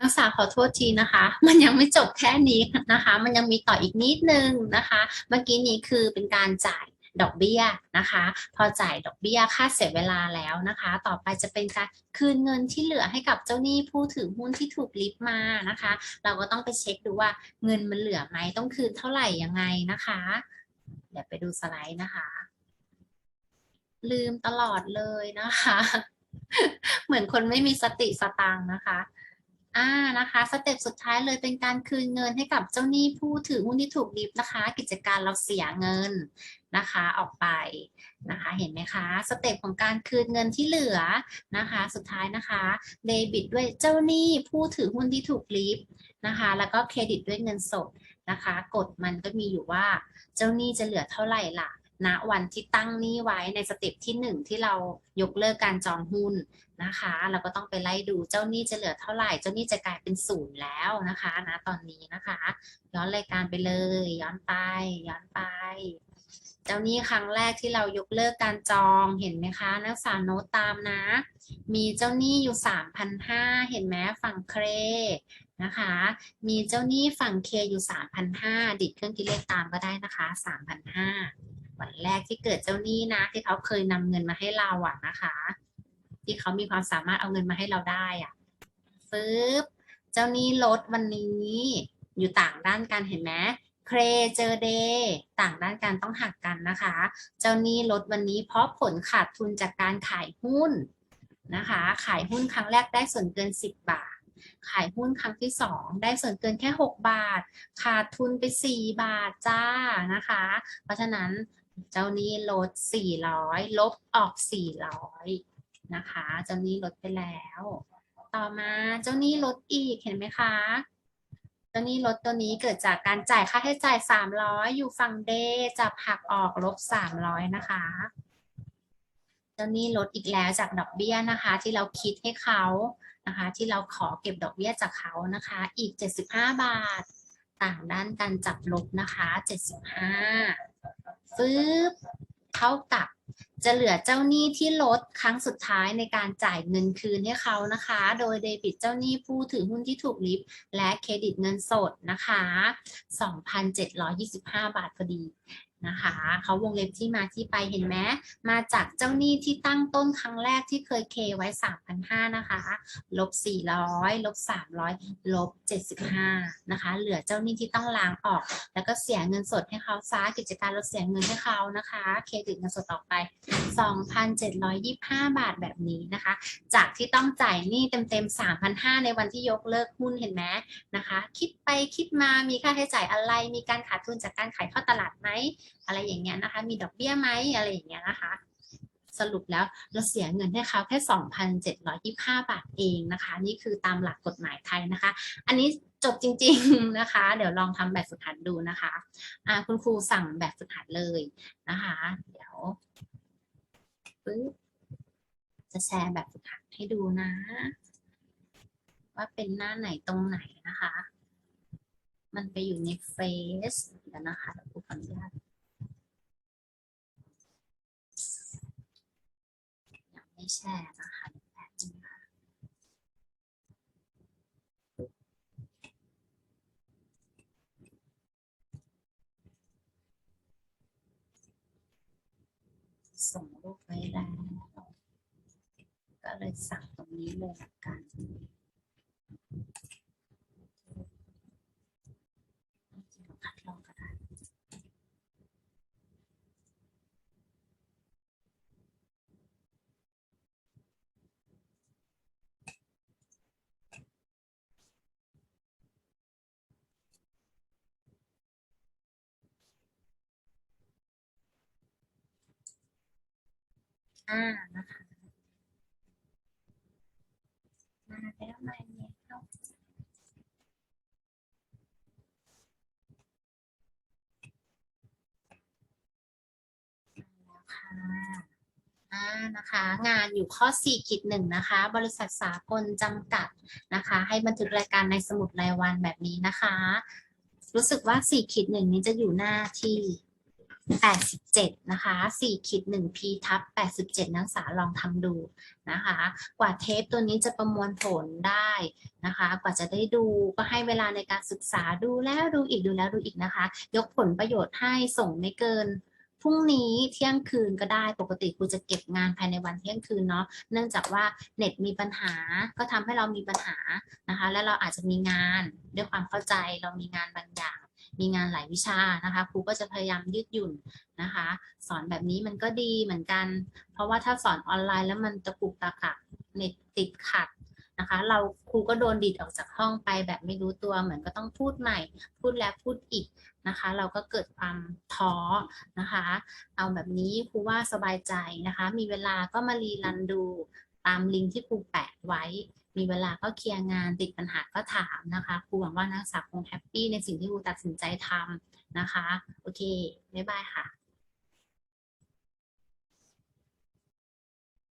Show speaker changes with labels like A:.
A: นักศึกษาขอโทษทีนะคะ มันยังไม่จบแค่นี้นะคะ มันยังมีต่ออีกนิดนึงนะคะ เมื่อกี้นี้คือเป็นการจ่ายดอกเบี้ยนะคะ พอจ่ายดอกเบี้ยค่าเสียเวลาแล้วนะคะ ต่อไปจะเป็นการคืนเงินที่เหลือให้กับเจ้าหนี้ผู้ถือหุ้นที่ถูกลิฟต์มานะคะ เราก็ต้องไปเช็คดูว่าเงินมันเหลือไหมต้องคืนเท่าไหร่ยังไงนะคะ เดี๋ยวไปดูสไลด์นะคะ ลืมตลอดเลยนะคะ เหมือนคนไม่มีสติสตังค์นะคะ อ่านะคะสเต็ปสุดท้ายเลยเป็นการคืนเงินให้กับเจ้าหนี้ผู้ถือหุ้นที่ถูกลิฟนะคะ กิจการเราเสียเงินนะคะออกไปนะคะเห็นไหมคะสเต็ปของการคืนเงินที่เหลือนะคะสุดท้ายนะคะเดบิตด้วยเจ้าหนี้ผู้ถือหุ้นที่ถูกลิฟนะคะแล้วก็เครดิตด้วยเงินสดนะคะกฎมันก็มีอยู่ว่าเจ้าหนี้จะเหลือเท่าไหร่ล่ะ ณวันที่ตั้งหนี้ไว้ในสเต็ปที่หนึ่งที่เรายกเลิกการจองหุ้นนะคะ เราก็ต้องไปไล่ดูเจ้าหนี้จะเหลือเท่าไหร่ เจ้าหนี้จะกลายเป็นศูนย์แล้วนะคะนะตอนนี้นะคะ ย้อนรายการไปเลย ย้อนไป ย้อนไป เจ้าหนี้ครั้งแรกที่เรายกเลิกการจองเห็นไหมคะนักศึกษาโน้ตตามนะ มีเจ้าหนี้อยู่สามพันห้าเห็นไหมฝั่งเครนะคะ มีเจ้าหนี้ฝั่งเคอยู่สามพันห้าดิดเครื่องคิดเลขตามก็ได้นะคะสามพันห้า วันแรกที่เกิดเจ้าหนี้นะ ที่เขาเคยนำเงินมาให้เราอะนะคะ ที่เขามีความสามารถเอาเงินมาให้เราได้อะฟึบเจ้าหนี้ลดวันนี้ อยู่ต่างด้านกันเห็นไหมเครเจอเดย์ต่างด้านกันต้องหักกันนะคะ เจ้านี้ลดวันนี้เพราะผลขาดทุนจากการขายหุ้นนะคะ ขายหุ้นครั้งแรกได้ส่วนเกิน 10 บาท ขายหุ้นครั้งที่ 2 ได้ส่วนเกินแค่ 6 บาท ขาดทุนไป 4 บาทจ้านะคะ เพราะฉะนั้น เจ้านี้ลด 400 ลบออก 400 นะคะ เจ้านี้ลดไปแล้ว ต่อมาเจ้านี้ลดอีกเห็นไหมคะเจ้านี้ลดตัวนี้เกิดจากการจ่ายค่าใช้จ่าย 300 อยู่ฝั่งเดจับหักออกลบ 300 นะคะ เจ้านี้ลดอีกแล้วจากดอกเบี้ยนะคะ ที่เราคิดให้เขานะคะ ที่เราขอเก็บดอกเบี้ยจากเขานะคะ อีก 75 บาท ต่างด้านการจับลบนะคะ 75 ฟึบเท่ากับจะเหลือเจ้าหนี้ที่ลดครั้งสุดท้ายในการจ่ายเงินคืนให้เขานะคะ โดยเดบิตเจ้าหนี้ผู้ถือหุ้นที่ถูกลิฟและเครดิตเงินสดนะคะ 2,725 บาทพอดีนะคะเขาวงเล็บที่มาที่ไปเห็นไหมมาจากเจ้าหนี้ที่ตั้งต้นครั้งแรกที่เคยเคไว้ 3,500นะคะลบ400ลบ300ลบ75นะคะ เหลือเจ้าหนี้ที่ต้องล้างออก แล้วก็เสียเงินสดให้เขาซากิจการเราเสียเงินให้เขานะคะ เครดิตเงินสดต่อไป 2,725 บาทแบบนี้นะคะ จากที่ต้องจ่ายหนี้เต็มๆ3,500ในวันที่ยกเลิกหุ้นเห็นไหมนะคะ คิดไปคิดมามีค่าใช้จ่ายอะไร มีการขาดทุนจากการขายเข้าตลาดไหมอะไรอย่างเงี้ยนะคะ มีดอกเบี้ยไหมอะไรอย่างเงี้ยนะคะ สรุปแล้วเราเสียเงินให้เขาแค่ 2,725 บาทเองนะคะ นี่คือตามหลักกฎหมายไทยนะคะ อันนี้จบจริง ๆนะคะ เดี๋ยวลองทำแบบฝึกหัดดูนะคะอ่าคุณครูสั่งแบบฝึกหัดเลยนะคะ เดี๋ยวปึ๊บจะแชร์แบบฝึกหัดให้ดูนะ ว่าเป็นหน้าไหนตรงไหนนะคะ มันไปอยู่ในเฟซเดี๋ยวนะคะเดี๋ยวครูขออนุญาต ยังไม่ แชร์นะคะแบบนึงนะส่งรูปไว้แล้ว ก็เลยสั่งตรงนี้เลยละกันคัดลองก็ได้ อ่านะคะมาแล้วมาแล้วมาแล้วค่ะอ่านะคะ งานอยู่ข้อ4ขีดหนึ่งนะคะ บริษัทสากลจำกัดนะคะ ให้บันทึกรายการในสมุดรายวันแบบนี้นะคะ รู้สึกว่า4ขีดหนึ่งนี้จะอยู่หน้าที่ 87 นะคะ4ขีด1 p ทับ 87 นักศึกษาลองทำดูนะคะ กว่าเทปตัวนี้จะประมวลผลได้นะคะ กว่าจะได้ดูก็ให้เวลาในการศึกษาดูแล้วดูอีกดูแล้วดูอีกนะคะ ยกผลประโยชน์ให้ส่งไม่เกินพรุ่งนี้เที่ยงคืนก็ได้ปกติครูจะเก็บงานภายในวันเที่ยงคืนเนาะเนื่องจากว่าเน็ตมีปัญหาก็ทำให้เรามีปัญหานะคะ และเราอาจจะมีงานด้วยความเข้าใจเรามีงานบางอย่าง มีงานหลายวิชานะคะครูก็จะพยายามยืดหยุ่นนะคะ สอนแบบนี้มันก็ดีเหมือนกัน เพราะว่าถ้าสอนออนไลน์แล้วมันตะกุกตะกักเน็ตติดขัดนะคะ เราครูก็โดนดีดออกจากห้องไปแบบไม่รู้ตัวเหมือนก็ต้องพูดใหม่ พูดแล้วพูดอีกนะคะ เราก็เกิดความท้อนะคะ เอาแบบนี้ครูว่าสบายใจนะคะ มีเวลาก็มารีรันดูตามลิงก์ที่ครูแปะไว้ มีเวลาก็เคลียร์งานติดปัญหาก็ถามนะคะครูหวังว่านักศึกษาคงแฮปปี้ในสิ่งที่ครูตัดสินใจทำนะคะ โอเค บ๊ายบายค่ะ